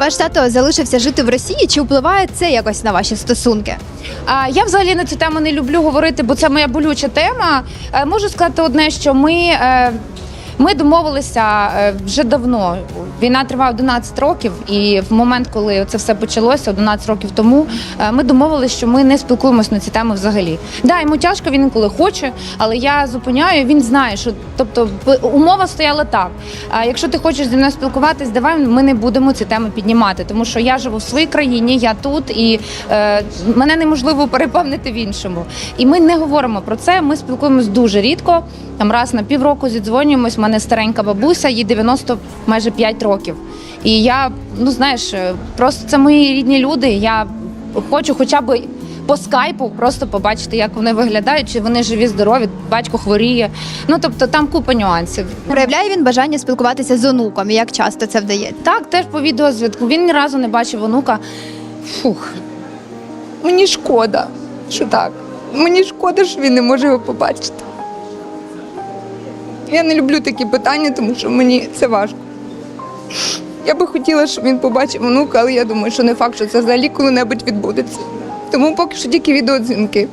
Ваш тато залишився жити в Росії. Чи впливає це якось на ваші стосунки? А я взагалі на цю тему не люблю говорити, бо це моя болюча тема. Е, Можу сказати одне, що ми. е, Ми домовилися е, вже давно. Війна триває 11 років, і в момент, коли це все почалося, 11 років тому, е, ми домовилися, що ми не спілкуємося на ці теми взагалі. Да, йому тяжко, він інколи хоче, але я зупиняю. Він знає, що тобто умова стояла так. А якщо ти хочеш зі мною спілкуватись, давай ми не будемо ці теми піднімати, тому що я живу в своїй країні, я тут, і е, мене неможливо перепевнити в іншому. І ми не говоримо про це. Ми спілкуємось дуже рідко. Там раз на півроку зідзвонюємось. Мене старенька бабуся, їй 90 майже 5 років. І я, ну знаєш, е, просто це мої рідні люди. Я хочу хоча б по скайпу просто побачити, як вони виглядають, чи вони живі, здорові, батько хворіє. Ну тобто там купа нюансів. Проявляє він бажання спілкуватися з онуком? і Як часто це вдається? Так, теж по відеозв'язку. Він ні разу не бачив онука. Фух. Мені шкода, що так. Мені шкода, що він не може його побачити. Я не люблю такі питання, тому що мені це важко. Я би хотіла, щоб він побачив онука, але я думаю, що не факт, що це взагалі коли-небудь відбудеться. Тому поки що тільки відеодзвінки.